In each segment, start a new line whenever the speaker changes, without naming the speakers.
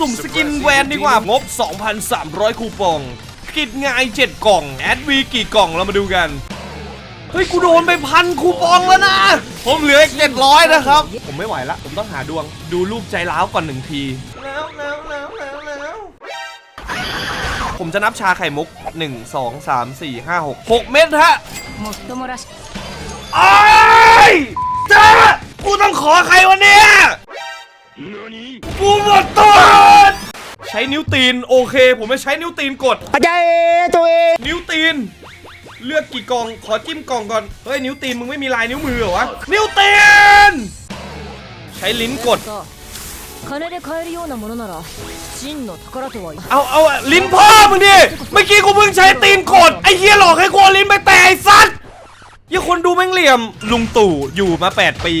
สุ่มสกินแวนดีกว่างบ 2,300 คูปอง กิจง่าย 7 กล่อง แอดวีกี่กล่องเรามาดูกัน เฮ้ย กูโดนไปพันคูปองแล้วนะ ผมเหลืออีก700 นะครับ ผมไม่ไหวละ ผมต้องหาดวง ดูรูปใจร้าวก่อนหนึ่งที แล้วแล้วแล้วแล้วแล้วผมจะนับชาไข่มุก 1 2 3 4 5 6 6 เม็ดฮะไอ้จ้ากูต้องขอใครวันนี้กูหมดตัว ใช้นิ้วตีนโอเค ผมไม่ใช้นิ้วตีนกด
อาจารย์ตัวเอง
นิ้วตีน เลือกกี่กล่อง ขอจิ้มกล่องก่อน เฮ้ย นิ้วตีนมึงไม่มีลายนิ้วมือเหรอวะ นิ้วตีน ใช้ลิ้นกด
か金で買えるようなものなら真の宝とは
เอาเอาอะลิ้นพ่อมึงดิ เมื่อกี้กูเพิ่งใช้ตีนกด ไอ้เหี้ยหลอกให้กูเอาลิ้นไปแตะไอ้สัตว์ยังคนดูแม่งเหลี่ยม ลุงตู่อยู่มา 8 ปี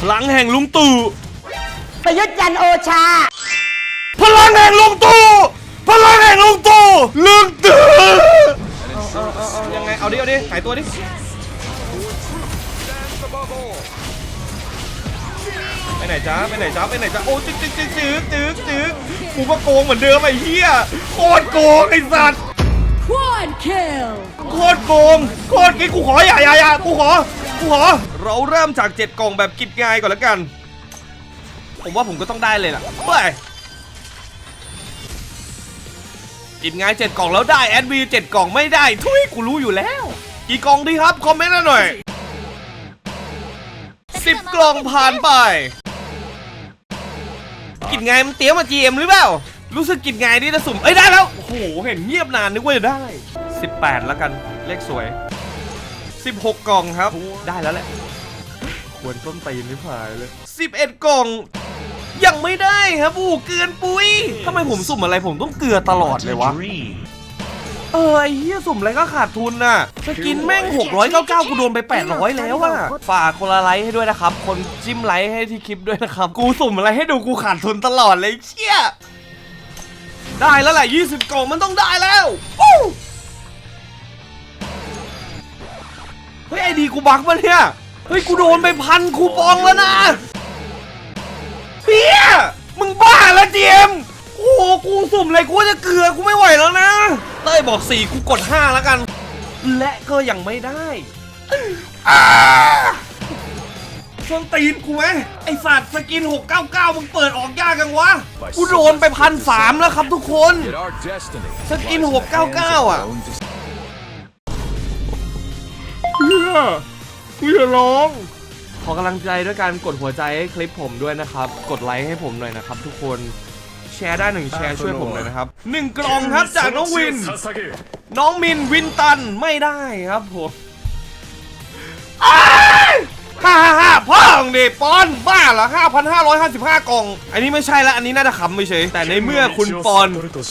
พลังแห่งลุงตู่
ประยุทธ์จันทร์โอชา
พลังแห่งลุงตู่พลังแห่งลุงตู่ลุงตู่เอาเอาเอายังไง เอาดิ เอาดิหายตัวดิ ไปไหนจ้าไปไหนจ้าไปไหนจ้าโอ้จึ๊กจึ๊กจึ๊กจึ๊กจึ๊กจึ๊กกูก็โกงเหมือนเดิมไอ้เหี้ยโคตรโกงไอ้สัตว์
Quad kill
โคตรโกงโคตรกี้กูขออย่าอย่าอย่ากูขอ กูขอ เราเริ่มจากเจ็ดกล่องแบบกิดง่ายก่อนแล้วกัน ผมว่าผมก็ต้องได้เลยล่ะเฮ้ย กินง่ายเจ็ดกล่องแล้วได้แอดวีเจ็ดกล่องไม่ได้ ทุยกูรู้อยู่แล้ว กี่กล่องดีครับ คอมเมนต์มาหน่อยสิบกล่องผ่านไป กินง่ายมันเตี้ยมา GM หรือเปล่า รู้สึกกินง่ายนี่จะสุ่ม เอ้ยได้แล้ว โอ้โห เห็นเงียบนานนึกว่าจะได้ 18 แล้วกันเลขสวย 16 กล่องครับ ได้แล้วแหละ ควรต้นตีนไม่พายเลย 11 กล่อง ยังไม่ได้ครับอู้เกลือนปุ้ยทำไมผมสุ่มอะไรผมต้องเกลือตลอดเลยวะ เออไอ้เหี้ยสุ่มอะไรก็ขาดทุนน่ะสกินแม่ง 699 กูโดนไป 800 แล้วอะฝากคนละไลค์ให้ด้วยนะครับ คนจิ้มไลค์ให้ที่คลิปด้วยนะครับ กูสุ่มอะไรให้ดูกูขาดทุนตลอดเลยเชี่ยได้แล้วแหละ 20กล่องมันต้องได้แล้วเฮ้ยไอดีกูบักปะเนี่ย เฮ้ยกูโดนไปพันคูปองแล้วนะ มึงบ้าแล้วเจมส์โอ้โหกูสุ่มอะไรกูจะเกลือกูไม่ไหวแล้วนะเต้ยบอก4กูกด5แล้วกัน และก็ยังไม่ได้อ่าส้นตีนกูไหมไอสัตว์สกิน 699 มึงเปิดออกยากกังวะ กูโดนไปพันสามแล้วครับทุกคน
Get our destiny.
สกิน 699 อะเพื่อกูจะร้อง ขอกำลังใจด้วยการกดหัวใจให้คลิปผมด้วยนะครับ กดไลค์ให้ผมหน่อยนะครับ ทุกคนแชร์ได้หนึ่งแชร์ช่วยผมหน่อยนะครับหนึ่งกล่องครับจากน้องวิน น้องมินวินตันไม่ได้ครับผมอ้ายฮ่าฮ่าฮ่าพ่อของเดปอนบ้าเหรอห้าพันห้าร้อยห้าสิบห้ากล่อง อันนี้ไม่ใช่ละ อันนี้น่าจะขำไม่เฉยแต่ในเมื่อคุณปอน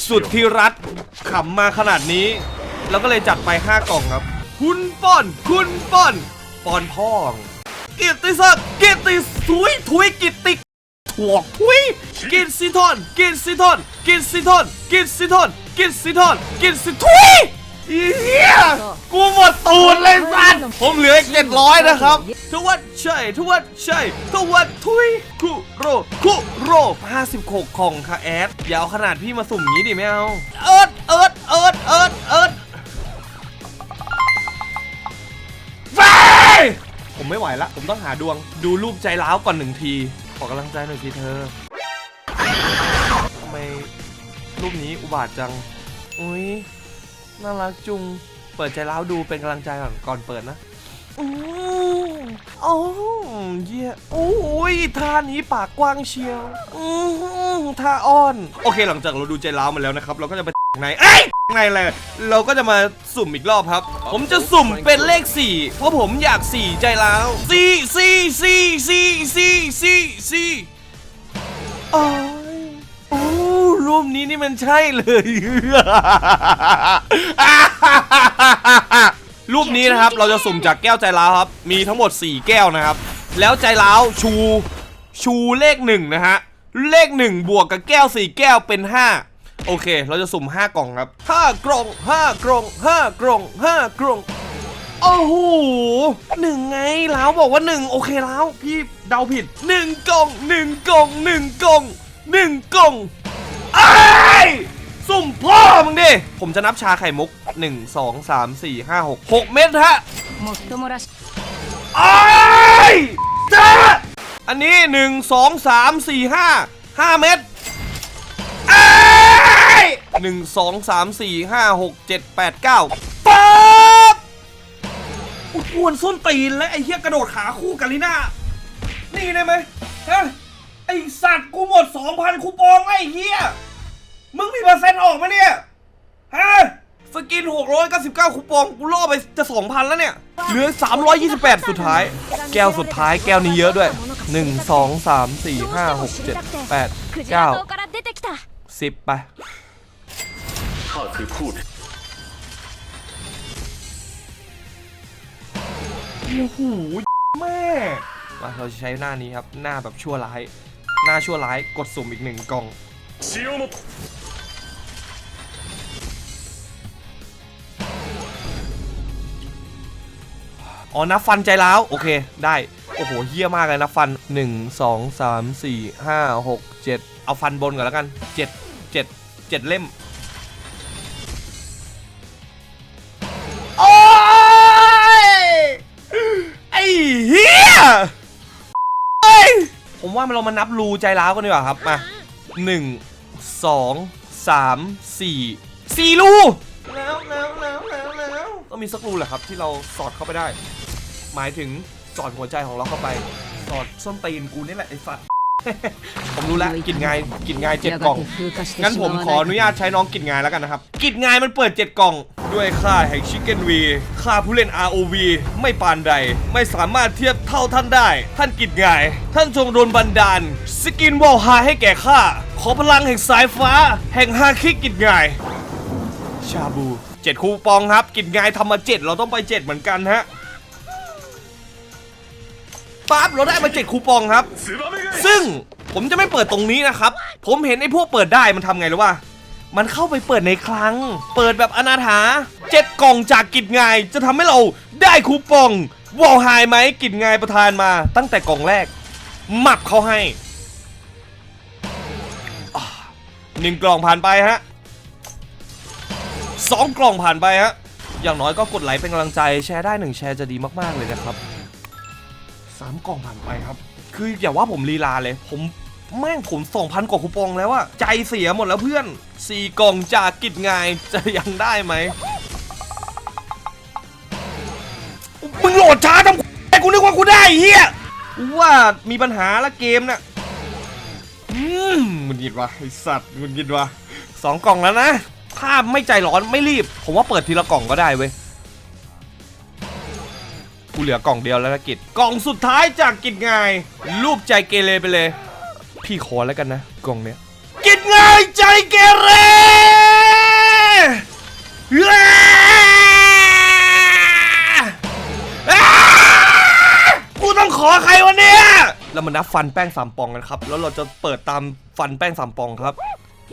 สุดที่รัฐขำมาขนาดนี้ แล้วก็เลยจัดไป 5 กล่องครับ คุณปอน คุณปอน ปอนพ่อง กิตติศักดิ์กิตติสุยทุยกิตติถ่วกทุยกิตสิทอนกิตสิทอนกิตสิทอนกิตสิทอนกิตสิทอนกิตสิทุยเหี้ยกูหมดตูดเลยสัตว์ผมเหลืออีกเจ็ดร้อยนะครับทวัดใช่ทวัดใช่ทวัดทุยคุโรคุโร56ของค่ะแอดอย่าเอาขนาดพี่มาสุ่มงี้ดิไม่เอาเอิร์ดเอิร์ดเอิร์ดเอิร์ดเอิร์ดไป ผมไม่ไหวละ ผมต้องหาดวง ดูรูปใจร้าวก่อนหนึ่งที ขอกำลังใจหน่อยทีเธอทำไมรูปนี้อุบาทจัง อุ้ยน่ารักจุง เปิดใจร้าวดูเป็นกำลังใจก่อนก่อนเปิดนะอืมโอ้เยี่ยโอ้ยท่านี้ปากกว้างเชียว อืมท่าอ้อน โอเคหลังจากเราดูใจร้าวมาแล้วนะครับ เราก็จะไป ในเอ้ยในเลยเราก็จะมาสุ่มอีกรอบครับ ผมจะสุ่มเป็นเลข 4 เพราะผมอยาก 4 ใจร้าวสี่สี่สี่สี่สี่สี่สี่โอ้ยโอ้รูปนี้นี่มันใช่เลย รูปนี้นะครับเราจะสุ่มจากแก้วใจร้าวครับ มีทั้งหมด 4 แก้วนะครับ แล้วใจร้าวชูชูเลขหนึ่งนะฮะเลขหนึ่งบวกกับแก้ว4แก้วเป็น5 โอเค เราจะสุ่ม 5 กล่องครับ 5 กล่อง 5 กล่อง 5 กล่อง 5 กล่อง โอ้โหหนึ่งไงแล้วบอกว่าหนึ่งโอเคแล้วพี่เดาผิดหนึ่งกล่องหนึ่งกล่องหนึ่งกล่องหนึ่งกล่องไอ้สุ่มพ่อมึงดิ ผมจะนับชาไข่มุก 1 2 3 4 5 6 6 เม็ดฮะไอ้จ้าอันนี้ 1 2 3 4 5 5 เม็ด 1 2 3 4 5 6 7 8 9ป๊าบอุดกวนส้นตีนและไอ้เหี้ยกระโดดขาคู่กันลิน่า นี่ได้ไหมฮะไอสัตว์กูหมด 2,000 คูปองไอ้เหี้ย มึงมีเปอร์เซ็นต์ออกไหมเนี่ยฮะสกิน 699 คูปอง กูล่อไปจะ 2,000 แล้วเนี่ย เหลือ 328 สุดท้าย แก้วสุดท้ายแก้วนี้เยอะด้วย 1 2 3 4 5 6 7 8 9 10 ไป
ข้าคือพูด
โอ้โหแม่มาเราใช้หน้านี้ครับ หน้าแบบชั่วร้าย หน้าชั่วร้ายกดสุ่มอีกหนึ่งกล่องอ๋อนับฟันใจร้าวโอเคได้ โอ้โหเฮี้ยมากเลยนับฟัน 1 2 3 4 5 6 7 เอาฟันบนก่อนแล้วกัน 7 7 7 เล่ม ผมว่าเรามานับรูใจร้าวกันดีกว่าครับ มา1 2 3 4 4รูแล้วแล้วแล้วแล้วแล้วต้องมีสักรูแหละครับที่เราสอดเข้าไปได้ หมายถึงสอดหัวใจของเราเข้าไป สอดส้นตีนกูนี่แหละไอ้สัตว์ ผมรู้แล้วกินงายกินงายเจ็ดกล่อง งั้นผมขออนุญาตใช้น้องกิจงายแล้วกันนะครับ กิจงายมันเปิด7กล่อง ด้วยค่าแห่งชิคเก้นวีค่าผู้เล่น ROV ไม่ปานใด ไม่สามารถเทียบเท่าท่านได้ ท่านกิจงาย ท่านจงโดนบันดาล สกินวอลฮาให้แก่ข้า ขอพลังแห่งสายฟ้า แห่งฮาคิกิจงาย ชาบูเจ็ดคูปองครับ กิจงายทำมาเจ็ดเราต้องไปเจ็ดเหมือนกันฮะ ปั๊บเราได้มาเจ็ดคูปองครับ ซึ่งผมจะไม่เปิดตรงนี้นะครับ ผมเห็นไอ้พวกเปิดได้มันทำไงหรือว่า มันเข้าไปเปิดในคลัง เปิดแบบอนาถาเจ็ดกล่องจากกิจงายจะทำให้เราได้คูปองวอลไฮไหมกิจงายประทานมาตั้งแต่กล่องแรก หมับเขาให้หนึ่งกล่องผ่านไปฮะสองกล่องผ่านไปฮะอย่างน้อยก็กดไลค์เป็นกำลังใจแชร์ได้หนึ่งแชร์จะดีมากๆเลยนะครับ สามกล่องผ่านไปครับ คืออย่าว่าผมลีลาเลย ผมแม่งผมสองพันกว่าคูปองแล้วอะใจเสียหมดแล้วเพื่อนสี่กล่องจากกิจงายจะยังได้ไหมมึงโหลดช้าทำไอ้กูนึกว่ากูได้เฮียว่ามีปัญหาละเกมน่ะอืมมันยิดวะไอสัตว์มันยิดวะสองกล่องแล้วนะ ถ้าไม่ใจร้อนไม่รีบ ผมว่าเปิดทีละกล่องก็ได้เว้ย กูเหลือกล่องเดียวแล้วนะกิจกล่องสุดท้ายจากกิจงรูปใจเกเรไปเลย พี่ขอแล้วกันนะกล่องเนี้ยกิจงใจเกเรกูต้องขอใครวะเนี่ยเรามานับฟันแป้งสามปองกันครับ แล้วเราจะเปิดตามฟันแป้งสามปองครับ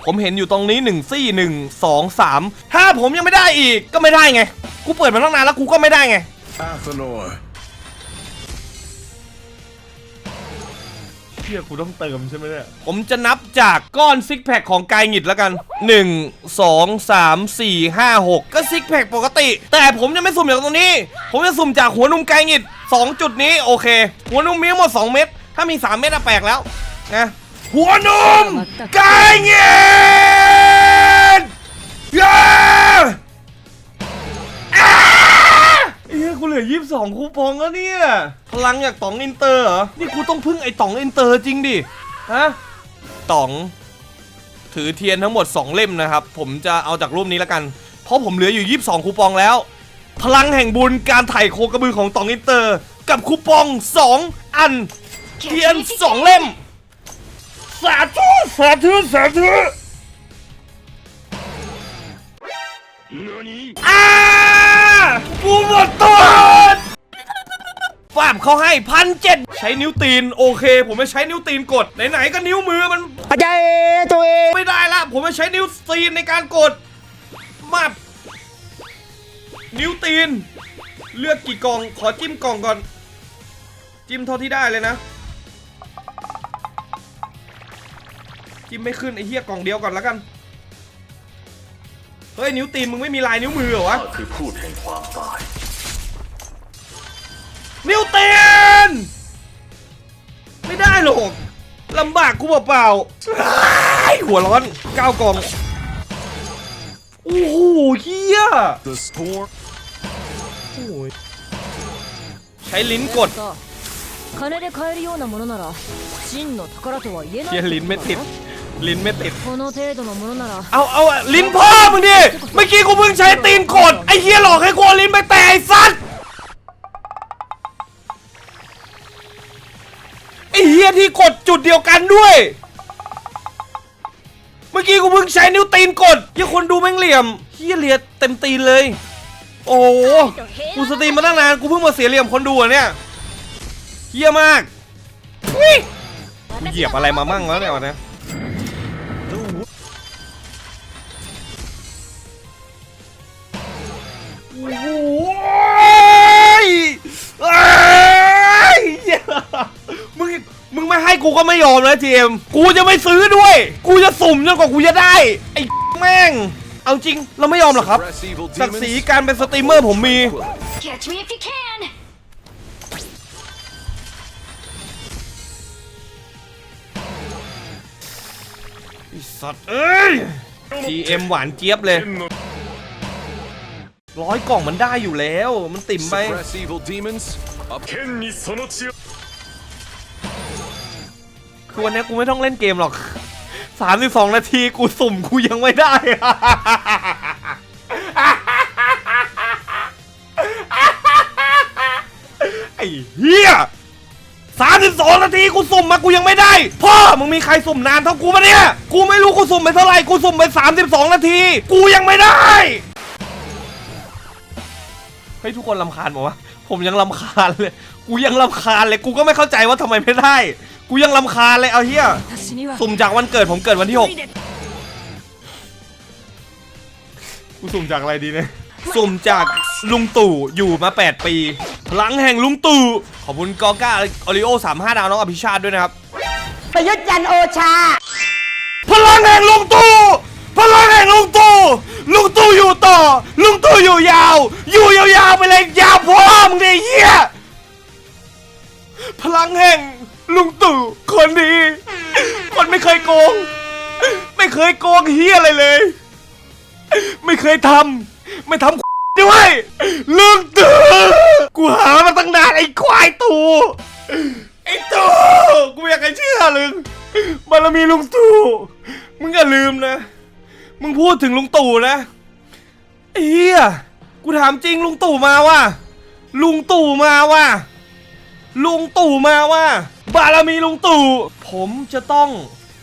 ผมเห็นอยู่ตรงนี้หนึ่งซี่หนึ่งสองสามถ้าผมยังไม่ได้อีกก็ไม่ได้ไง กูเปิดมาตั้งนานแล้วกูก็ไม่ได้ไง
アーソ
ชี่ยกูต้องเติมใช่ไหมเนี่ย ผมจะนับจากก้อนซิกแพคของกายหงิดแล้วกัน 1 2 3 4 5 6 ก็ซิกแพคปกติ แต่ผมจะไม่สุ่มจากตรงนี้ ผมจะสุ่มจากหัวนุ่มกายหงิด 2 จุดนี้โอเค หัวนุ่มมีทั้งหมด 2 เม็ดถ้ามี 3 เม็ดอะแปลกแล้วนะหัวนุ่มกายหงิดเย้ ลือ 22 คูปองแล้วเนี่ย พลังจากต๋องอินเตอร์เหรอ นี่กูต้องพึ่งไอ้ต๋องอินเตอร์จริงดิ ฮะต๋อง ถือเทียนทั้งหมด 2 เล่มนะครับ ผมจะเอาจากรูปนี้แล้วกัน เพราะผมเหลืออยู่ 22 คูปองแล้ว พลังแห่งบุญการไถ่โคกระบือของต๋องอินเตอร์ กับคูปอง 2 อัน เทียน 2 เล่ม สาธุสาธุสาธุ
何
อ้ากูหมดตัว ฟาบเขาให้พันเจ็ดใช้นิ้วตีนโอเค ผมจะใช้นิ้วตีนกดไหนๆก็นิ้วมือมัน
อาจารย์ตัวเอง
ไม่ได้ละผมจะใช้นิ้วตีนในการกดมาบนิ้วตีน เลือกกี่กล่องขอจิ้มกล่องก่อน จิ้มเท่าที่ได้เลยนะ จิ้มไม่ขึ้นไอ้เหี้ยกล่องเดียวก่อนแล้วกันเฮ้ยนิ้วตีนมึงไม่มีลายนิ้วมือเหรอวะ
ข้าคือพูดแห่งความตาย
นิ้วตีน ไม่ได้หรอกลำบากกูเปล่าๆอ้ายหัวร้อนก้าวกอง โอ้โหเฮีย
The storm
โอ้ยใช้ลิ้นกด
さ金で買えるようなものなら真の宝とは言えない
เฮียลิ้นไม่ติด ลิ้นไม่ติด
この程度のものなら
เอาเอาอะลิ้นพ่อมึงดิ เมื่อกี้กูเพิ่งใช้ตีนกด ไอ้เฮียหลอกให้กูเอาลิ้นไปแตะไอ้สัตว์ ยที่กดจุดเดียวกันด้วย เมื่อกี้กูเพิ่งใช้นิ้วตีนกดยี่คนดูแม่งเหลี่ยมเฮียเหลียเต็มตีนเลย โอ้กูสตรีมมาตั้งนานกูเพิ่งมาเสียเหลี่ยมคนดูอะเนี่ยเฮียมากกูเหยียบอะไรมามั่งแล้วเนี่ยวันนี้ ยอมนะเจมส์กูจะไม่ซื้อด้วย กูจะสุ่มจนกว่ากูจะได้ ไอ้แม่ง เอาจริง เราไม่ยอมหรอกครับ
Suppress evil
ศักดิ์ศรี
demons
การเป็นสตรีมเมอร์ผมมี
Catch me if you can!
ไอ้สัตว์เอ้ย GM หวานเจี๊ยบเลย
天の
ร้อยกล่องมันได้อยู่แล้ว มันติ่มไป
Suppress evil demons 剣にその血を
คือวันนี้กูไม่ต้องเล่นเกมหรอก32นาทีกูสุ่มกูยังไม่ได้ ไอ้เหี้ย32นาทีกูสุ่มมากูยังไม่ได้ พ่อมึงมีใครสุ่มนานเท่ากูปะเนี่ย กูไม่รู้กูสุ่มไปเท่าไหร่กูสุ่มไป32นาที กูยังไม่ได้เฮ้ยทุกคนลำคาญบอกว่าผมยังลำคาญเลย กูยังลำคาญเลย กูก็ไม่เข้าใจว่าทำไมไม่ได้ กูยังลำคาเลยเอาเฮียสุ่มจากวันเกิดผมเกิดวันที่
ห
กกูสุ่มจากอะไรดีเนี่ยสุ่มจากลุงตู่อยู่มา 8 ปี พลังแห่งลุงตู่ขอบคุณกอก้าออริโอสามห้าดาวน้องอภิชาติด้วยนะครับ
ประยุทธ์จันโอชา
พลังแห่งลุงตู่พลังแห่งลุงตู่ลุงตู่อยู่ต่อ ลุงตู่อยู่ยาว อยู่ยาวๆไปเลยยาวพ่อมึงดิเฮียพลังแห่ง ลุงตู่คนดี คนไม่เคยโกง ไม่เคยโกงเฮียอะไรเลย ไม่เคยทำไม่ทำด้วยลุงตู่กูหามาตั้งนานไอ้ควายตู่ไอ้ตู่กูไม่อยากให้เชื่อลึงบารมีลุงตู่มึงอย่าลืมนะ มึงพูดถึงลุงตู่นะไอ้เฮียกูถามจริงลุงตู่มาว่ะลุงตู่มาว่ะ ลุงตู่มาว่ะบารมีลุงตู่ ผมจะต้อง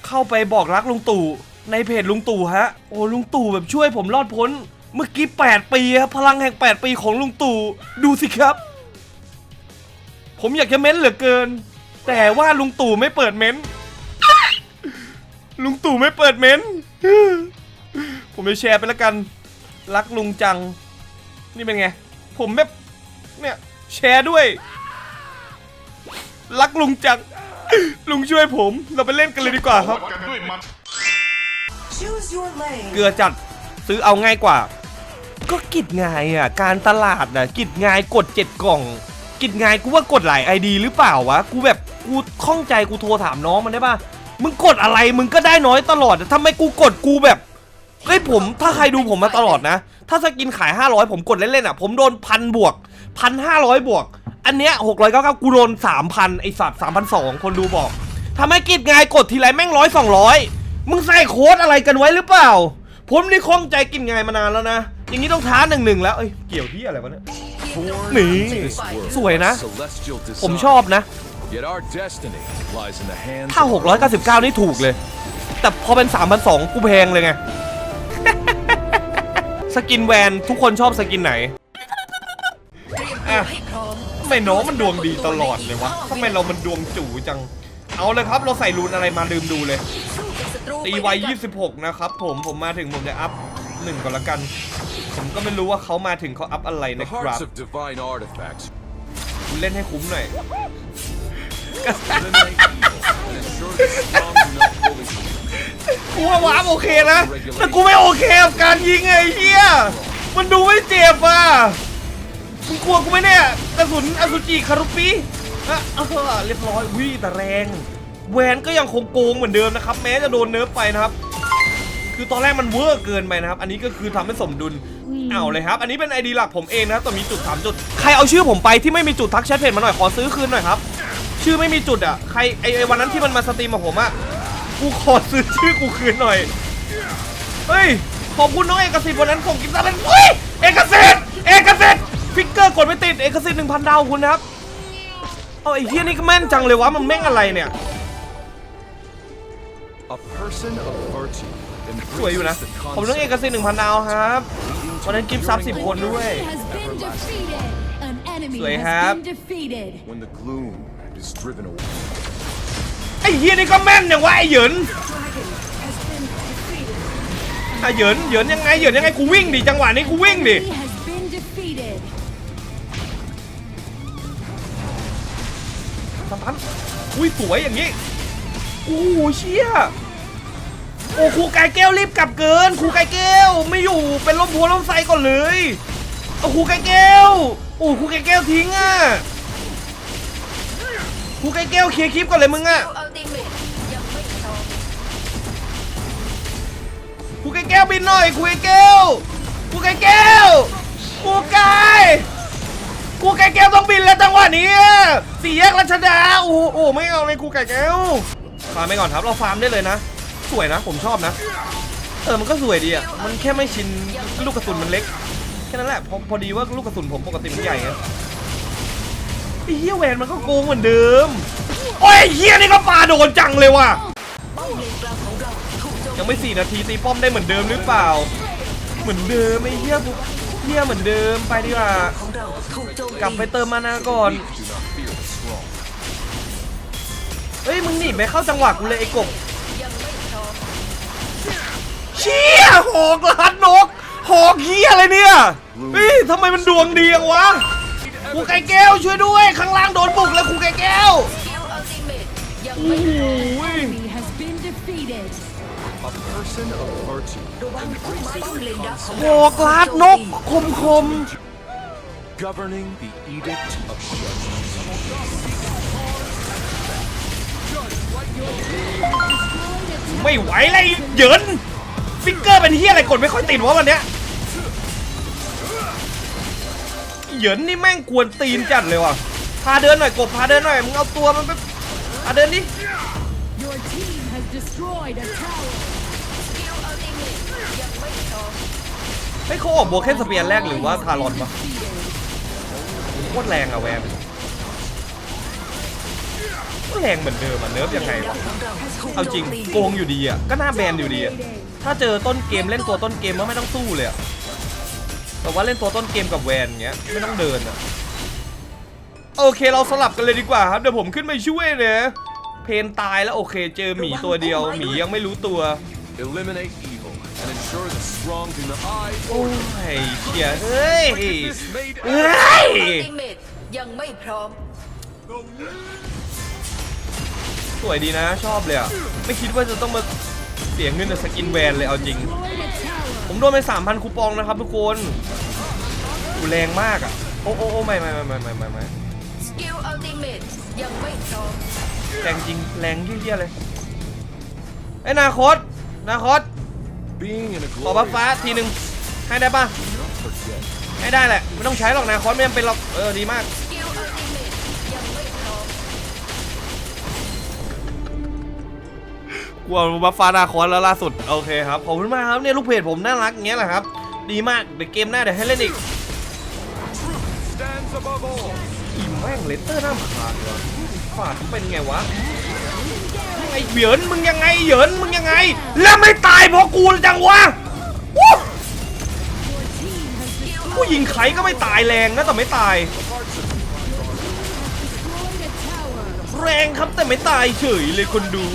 เข้าไปบอกรักลุงตู่ ในเพจลุงตู่ฮะ โอ้ลุงตู่แบบช่วยผมรอดพ้น เมื่อกี้ 8 ปีครับพลังแห่ง 8 ปีของลุงตู่ ดูสิครับ ผมอยากจะเม้นเหลือเกิน แต่ว่าลุงตู่ไม่เปิดเม้น ลุงตู่ไม่เปิดเม้น ผมจะแชร์ไปแล้วกัน รักลุงจัง นี่เป็นไง ผมแบบเนี่ยแชร์ด้วย รักลุงจัง ลุงช่วยผม เราไปเล่นกันเลยดีกว่าครับเกลือจัดซื้อเอาง่ายกว่า ก็กิดง่ายอะ การตลาดน่ะ กิดง่ายกดเจ็ดกล่อง กิดง่ายกูว่ากดหลายไอดีหรือเปล่าวะ กูแบบกูข้องใจกูโทรถามน้องมันได้ป่ะ มึงกดอะไรมึงก็ได้น้อยตลอดอะทำไมกูกดกูแบบเฮ้ยผมถ้าใครดูผมมาตลอดนะ ถ้าสกินขาย 500 ผมกดเล่นๆอะ ผมโดนพันบวกพันห้าร้อยบวก อันเนี้ยหกร้อยเก้าเก้ากูโดนสามพันไอสัตว์สามพันสองคนดูบอกทำไมกิจงายกดทีไรแม่งร้อยสองร้อยมึงใส่โค้ดอะไรกันไว้หรือเปล่า ผมนี่ข้องใจกินงายมานานแล้วนะ อย่างนี้ต้องท้าหนึ่งหนึ่งแล้วเอ้ยเกี่ยวที่อะไรวะเนี่ย
born
นี่
into this world
สวยนะ
celestial
ผม
design.
ชอบนะ
Yet our destiny lies in the hands
ถ้า
of our
699 นี่ถูกเลย แต่พอเป็น 3,200 กูแพงเลยไง สกินแวนทุกคนชอบสกินไหนอะ ทำไมน้องมันดวงดีตลอดเลยวะทำไมเรามันดวงจู่จัง เอาเลยครับ เราใส่รูนอะไรมาลืมดูเลย ตีไว26 นะครับผมผมมาถึงผมจะอัพหนึ่งก่อนละกัน ผมก็ไม่รู้ว่าเขามาถึงเขาอัพอะไร
the
นะครับ
hearts of divine artifacts.
คุณเล่นให้คุ้มหน่อย
Eliminate evil and ensure the strong do not fully
กูว่าวาร์ปโอเคนะ แต่กูไม่โอเคกับการยิงไงไอ้เฮียมันดูไม่เจ็บอะ มึงกลัวกูไหมเนี่ยกระสุนอสุจิคารุปิอะเออเรียบร้อยวิแต่แรงแหวนก็ยังคงโกงเหมือนเดิมนะครับ แม้จะโดนเนิร์ฟไปนะครับ คือตอนแรกมันเวอร์เกินไปนะครับ อันนี้ก็คือทำให้สมดุลเอาเลยครับ อันนี้เป็นไอดีหลักผมเองนะครับแต่มีจุดสามจุด ใครเอาชื่อผมไปที่ไม่มีจุดทักแชทเพจมาหน่อยขอซื้อคืนหน่อยครับ ชื่อไม่มีจุดอะใครไอไอวันนั้นที่มันมาสตรีมกับผมอะกูขอซื้อชื่อกูคืนหน่อยเฮ้ยขอบคุณน้องเอกสิทธิ์วันนั้นส่งกิฟต์ซาเป็นเฮ้ยเอกสิทธิ์เอกสิทธิ์ ฟิกเกอร์กดไม่ติด เอกสิทธิ์หนึ่งพันดาวคุณนะครับ เอาไอ้เฮียนี่ก็แม่นจังเลยวะ มันแม่งอะไรเนี่ย
A person of virtue
สวยอยู่นะ
embraces the
ผมต้องเอก
concept
สิทธิ์หนึ่งพันดาวครับ
leading to
วันนั้นกิฟต์ซับสิบคนด้วย
has been defeated. An enemy
สวย
has
ครับ
been defeated.
when the gloom is driven away.
ไอ้เฮียนี่ก็แม่นอย่างวะไอ้เหยินไอ้เหยินเหยินยังไงเหยินยังไงกูวิ่งดิจังหวะนี้กูวิ่งดิ
Enemy
อุ้ยสวยอย่างนี้โอ้โหเชี่ยโอ้ครูไก่แก้วรีบกลับเกินครูไก่แก้วไม่อยู่เป็นลมพัวลมไซก่อนเลยเอาครูไก่แก้วโอ้ครูไก่แก้วทิ้งอะครูไก่แก้วเคลียร์คลิปก่อนเลยมึงอะครูไก่แก้วบินหน่อยครูไก่แก้วครูไก่แก้วครูไก่ครูไก่แก้วต้องบินแล้วจังหวะนี้อะ สี่แยกรัชดา โอ้โหโอ้ไม่เอาเลยครูไก่แก้วฟาร์มไปก่อนครับ เราฟาร์มได้เลยนะ สวยนะ ผมชอบนะ เออ มันก็สวยดีอะ มันแค่ไม่ชิน ลูกกระสุนมันเล็ก แค่นั้นแหละ พอพอดีว่าลูกกระสุนผมปกติมันใหญ่ไงไอ้เฮียแหวนมันก็โกงเหมือนเดิม โอ้ยเฮียนี่ก็ปาโดนจังเลยว่ะ ยังไม่สี่นาทีตีป้อมได้เหมือนเดิมหรือเปล่า เหมือนเดิมไอ้เฮียเฮียเหมือนเดิมไปดีกว่า กลับไปเติมมานาก่อน เฮ้ยมึงหนีไปเข้าจังหวะกูเลยไอ้กบเชี่ยหอกลัดนกหอกเฮียอะไรเนี่ยเฮ้ยทำไมมันดวงดีจังวะครูไก่แก้วช่วยด้วย ข้างล่างโดนบุกแล้วครูไก่แก้วโอ้โห
Enemy has been defeated.
A person of virtue
หอกลัดนกคมคม
governing the edict of judgment.
ๆไม่ไหวเลยเหยินฟิกเกอร์เป็นเฮียอะไรกดไม่ค่อยติดวะวันเนี้ยเหยินนี่แม่งกวนตีนจัดเลยว่ะ พาเดินหน่อยกบพาเดินหน่อยมึงเอาตัวมันไปพาเดินดิ
Your team has destroyed a tower.
เฮ้ยเขาออกโบเคนสเปียร์แรกหรือว่าทารอนวะโคตรแรงอะแวมก็ แรงเหมือนเดิมอะเนิร์ฟยังไงวะ เอาจริงโกงอยู่ดีอะก็หน้าแบนอยู่ดีอะถ้าเจอต้นเกมเล่นตัวต้นเกมก็ไม่ต้องสู้เลยอะแต่ว่าเล่นตัวต้นเกมกับแวนเงี้ยไม่ต้องเดินอะโอเคเราสลับกันเลยดีกว่าครับเดี๋ยวผมขึ้นไปช่วยนะเพนตายแล้วโอเคเจอหมีตัวเดียวหมียังไม่รู้ตัว
Eliminate evil and ensure the strong do not. I
โอ้ยเชี่ยเฮ้ย
this made
เฮ้ย
ยังไม่พร้อม
สวยดีนะ ชอบเลยอะไม่คิดว่าจะต้องมาเสียเงินในสกินแวนเลยเอาจริง
Destroyed a tower.
ผมโดนไป3,000 คูปองนะครับทุกคนอูแรงมากอะโอ้โอ้โอ้ไม่ไม่ไม่ไม่ไม่ไม่ไม่
สกิลอัลติเมทยังไม่พร้อม
แรงจริงแรงเยี่ยๆเลยไอ้ยนาคตนาคต
being in a
ขอบัฟ
glorious
ฟ้าทีหนึ่งให้ได้ป่ะ
forget.
ให้ได้แหละ ไม่ต้องใช้หรอกนาคตไม่จำเป็นหรอกเออดีมาก
กลั
วบัฟฟ้านาคอนแล้วล่าสุด โอเคครับ ขอบคุณมากครับเนี่ยลูกเพจผมน่ารักอย่างเงี้ยแหละครับ ดีมาก เดี๋ยวเกมหน้าเดี๋ยวให้เล่นอีก
Stands above all.
อีแม่งเลสเตอร์หน้าขาดเหรอขาดเป็นไงวะไอ้เหยินมึงยังไงเหยินมึงยังไง แล้วไม่ตายเพราะกูจังวะวู้
Your team has destroyed
ผู้ยิงใครก็ไม่ตายแรงนะแต่ไม่ตาย
a tower.
แรงครับแต่ไม่ตายเฉยเลยคนดู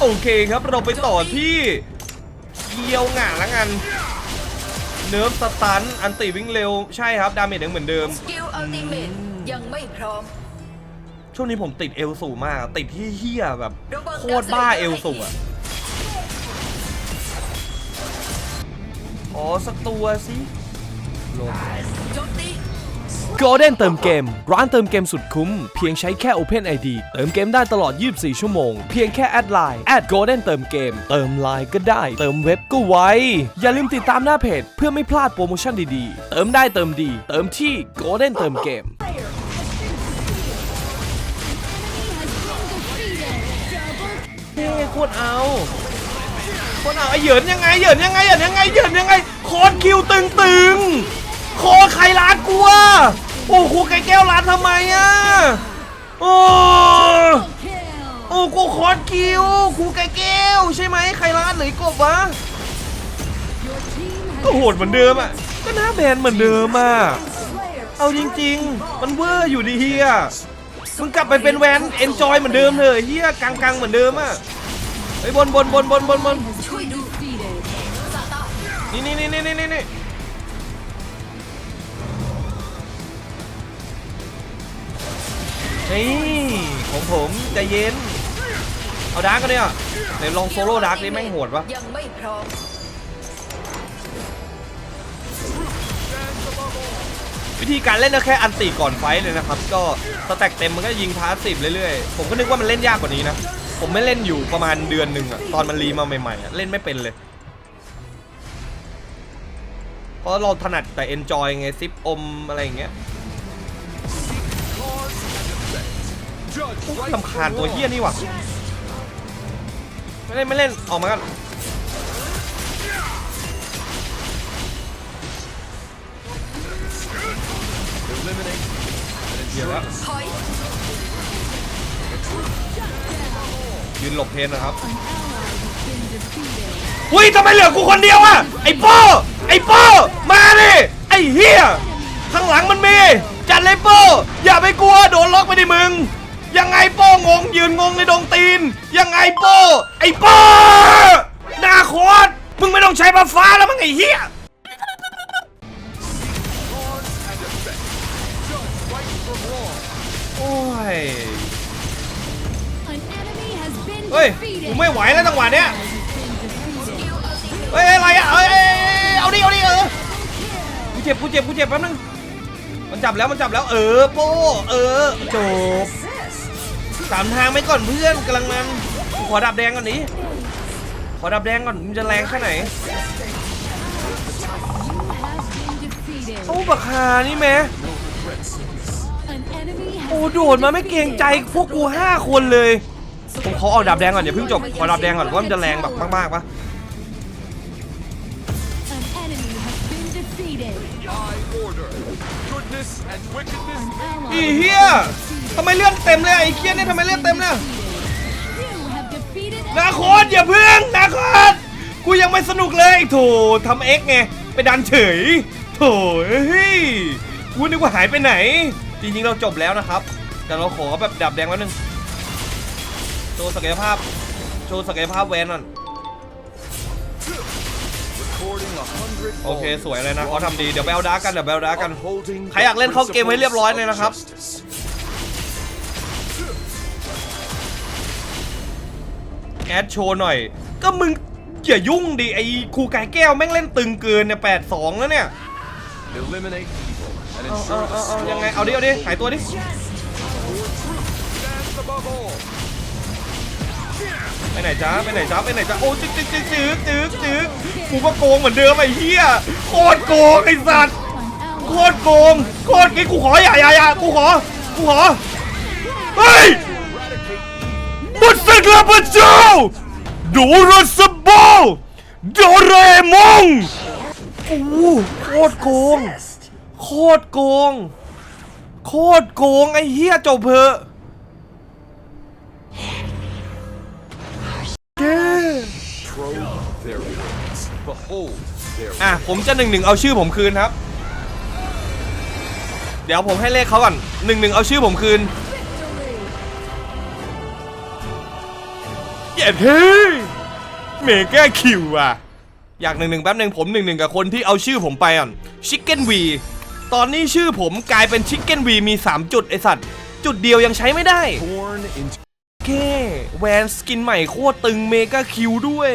โอเคครับเราไปต่อที่เกียวหง่าละกันเนิร์ฟสตันอันติวิ่งเร็วใช่ครับ ดาเมจยังเหมือนเดิม
สกิลอัลติเมทยังไม่พร้อม
ช่วงนี้ผมติดเอลสูมากอะติดที่เฮี้ยแบบ
ระวัง
โคตรบ้าเอลสูอะขอสักตัวสิลง
โจมตี
Golden เติมเกม ร้านเติมเกมสุดคุ้ม เพียงใช้แค่ Open ID เติมเกมได้ตลอด 24 ชั่วโมง เพียงแค่แอดไลน์ @golden เติมเกม เติมไลน์ก็ได้ เติมเว็บก็ไว อย่าลืมติดตามหน้าเพจ เพื่อไม่พลาดโปรโมชั่นดีๆ เติมได้เติมดี เติมที่ Golden เติมเกม นี่โคตรเอา โคตรเอาไอเหยินยังไงเหยินยังไงเหยินยังไงเหยินยังไง โคตรคิวตึงตึงๆโคตรใครร้านกูอะ โอ้ครูไก่แก้วร้านทำไมอะโอ้โอ้กูคตรคิวครูไก่แก้ว ใช่ไหมใครร้านหรือกบวะก็โหดเหมือนเดิมอะก็หน้าแบนเหมือนเดิมอะเอาจริง ๆ มันเวอร์อยู่ดีเฮียมึงกลับไปเป็นแวนเอนจอยเหมือนเดิมเถอะเฮียกังกังๆเหมือนเดิมอะไอ้บนบนบนบนบนบน
ช่
นี่นี่นี่นี่นี่ นี่ของผมใจเย็น เอาดาร์กกันเนี่ยไหนลองโซโล่ดาร์กดิแม่งโหดปะ
ยังไม่พร้อม
วิธีการเล่นก็แค่อันติก่อนไฟเลยนะครับ ก็สแต็กเต็มมันก็ยิงพาสซีฟเรื่อยๆ ผมก็นึกว่ามันเล่นยากกว่านี้นะ ผมไม่เล่นอยู่ประมาณเดือนหนึ่งอะตอนมันรีมาใหม่ๆอะเล่นไม่เป็นเลย เพราะเราถนัดแต่ enjoy ไงซิปอมอะไรอย่างเงี้ย ลำคาญตัวเฮี้ยนี่ว่ะไม่เล่นไม่เล่นออกมากัน
ยื
นหลบเพนนะครับอุ้ยทำไมเหลือกูคนเดียวอะไอ้โป้ไอ้โป้มาดิไอ้เฮียข้างหลังมันมี จัดเลยโป้อย่าไปกลัวโดนล็อกไปดิมึง ยังไงโป้งงยืนงงในดงตีน ยังไงโป้ไอ้โป้หน้าโคตรมึงไม่ต้องใช้มาฟ้าแล้วมั้งไอ้เฮีย
and effect. Judge right from wrong.
โอ้ยเฮ้ยกูไม่ไหวแล้วจังหวะเนี้ยเฮ้ยอะไรอะเอ้ยเอ้ยเอ้ยเอาดิเอาดิเออกูเจ็บกูเจ็บกูเจ็บแป๊บนึงมันจับแล้วมันจับแล้วเออโป้เออจบ สามทางไปก่อนเพื่อนกำลังมันขอดับแดงก่อนนี้ ขอดับแดงก่อนมันจะแรงแค่ไหนโอ้บักฮานี่แม่โอ้โดดมาไม่เกรงใจพวกกูห้าคนเลยผมขอเอาดับแดงก่อนอย่าเพิ่งจบขอดับแดงก่อนว่ามันจะแรงแบบมากๆปะอีเฮีย ทำไมเลือดเต็มเลยไอ้เคียนเนี่ยทำไมเลือดเต็มเนี่ยนาโคตอย่าเพิ่งนาโคตกูยังไม่สนุกเลยโถทำเอ็กไงไปดันเฉยโถเฮ้ยกูนึกว่าหายไปไหน จริงๆเราจบแล้วนะครับ แต่เราขอแบบดับแดงไว้หนึ่งโชว์ศักยภาพโชว์ศักยภาพแวนก่นโอเค สวยเลยนะเขาทำดี เดี๋ยวไปเอาดาร์กกัน เดี๋ยวไปเอาดาร์กกัน ใครอยากเล่นเข้าเกมให้เรียบร้อยเลยนะครับ แอดโชว์หน่อย ก็มึงอย่ายุ่งดิไอ้ครูกายแก้วแม่งเล่นตึงเกินเนี่ยแปดสองแล้วเนี่ย
Eliminate evil and
เอา
ensure
เอา
the
เอาเอา
strong
ยังไง เอาดิ เอาดิ หายตัวดิ
stands above all.
ไปไหนจ้าไปไหนจ้าไปไหนจ้าโอ้จึ๊กจึ๊กจึ๊กจึ๊กจึ๊กจึ๊กกูก็โกงเหมือนเดิมไอ้เหี้ยโคตรโกงไอ้สัตว์
an
โค
ally
ตรโกงโคตรไอ้กูขออย่าอย่าอย่ากูขอ กูขอ เฮ้ย
Eradicate evil.
บุตรศึกลาพระเจ้าโดรสบอลโดเรมอนโอ้โคตรโกง โคตรโกง โคตรโกง ไอ้เหี้ยจบเพออะ ผมจะหนึ่งหนึ่งเอาชื่อผมคืนครับ เดี๋ยวผมให้เลขเขาก่อนหนึ่งหนึ่งเอาชื่อผมคืน เย้เฮ้ยเมกาคิวอะ อยากหนึ่งหนึ่งแป๊บหนึ่งผมหนึ่งหนึ่งกับคนที่เอาชื่อผมไปอะชิคเก้นวีตอนนี้ชื่อผมกลายเป็นชิคเก้นวีมี 3 จุดไอสัตว์ จุดเดียวยังใช้ไม่ได้
Born into
โอเคแวนสกินใหม่โคตรตึงเมกาคิวด้วย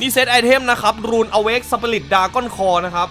นี่เซตไอเทมนะครับ รูนอเวกสปิริตดากอนคอนะครับ